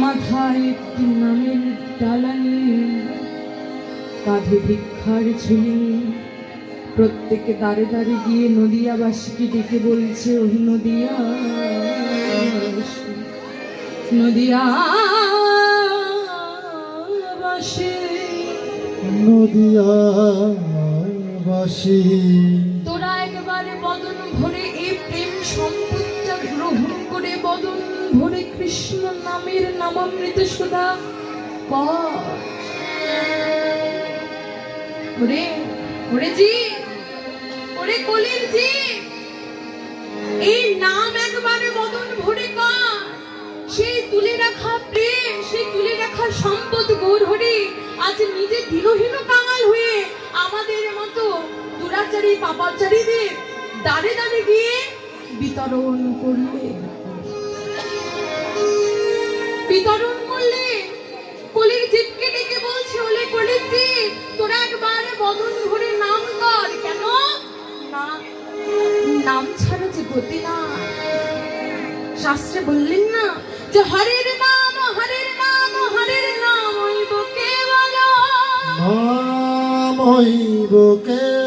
মাথায় একটি নামের ডালা নিয়ে কাঁধে ভিক্ষার ঝুলি। প্রত্যেকে দাঁড়ে দাঁড়ে গিয়ে নদিয়াবাসীকে ডেকে বলছে ওই নদিয়া নদিয়া বাসী নদিয়াবাসী তোরা একবারে বদন ভরে এই প্রেম সম্পদটা গ্রহণ করে বদন ভরে কৃষ্ণ নামের নামামৃত সুধা। ওরে ওরে জি, ওরে কলির জি। এই নাম একবারে বদন ভরে কর সেই তুলে রাখা প্রেম, সেই তুলে রাখা সম্পদ গৌর হরে, আজ নিজে দিনহীন কাঙাল হয়ে আমাদের মতো দুরাচারী পাপাচারীদের দাঁড়ে দাঁড়ে গিয়ে বিতরণ করলে বিতরণ করলে? কলির জীবকে ডেকে বলছে, ওলে কলির জীব তোরা একবার বদন ভরে নাম কর। কেন? নাম ছাড়া যে গতি না। শাস্ত্রে বললেন না যে, হরের নাম হরের নাম হরের নাম হইব কেবল নামইব কেবল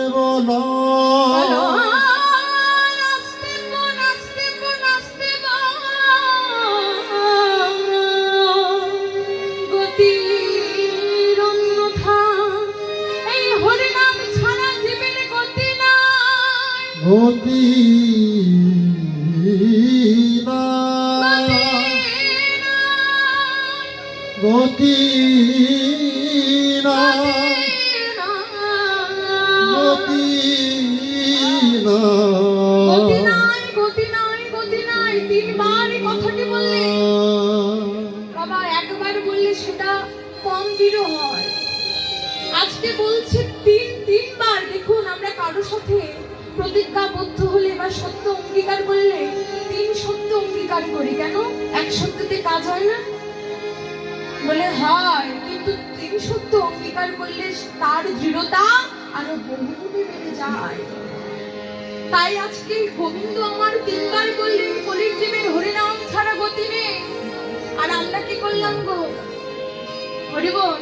নাই, গতি নাই। তিনবার কথাটি বললে। বাবা একবার বললে সেটা কম দৃঢ় আজকে বলছে তিন তিনবার। দেখুন আমরা কারোর সাথে প্রতিজ্ঞাবদ্ধ হলে বা সত্য অঙ্গীকার করলে তিন সত্য অঙ্গীকার করি, কেন? এক সত্যতে কাজ হয় না? বলে, হয়, কিন্তু তিন সত্য অঙ্গীকার করলে তার দৃঢ়তা আরও বহুগুণে বেড়ে যায়। তাই আজকে গোবিন্দ আমার তিনবার বললেন, কলির জীবের হরিনাম ছাড়া গতি নেই। আর আমরা কি করলাম গো? হরি বল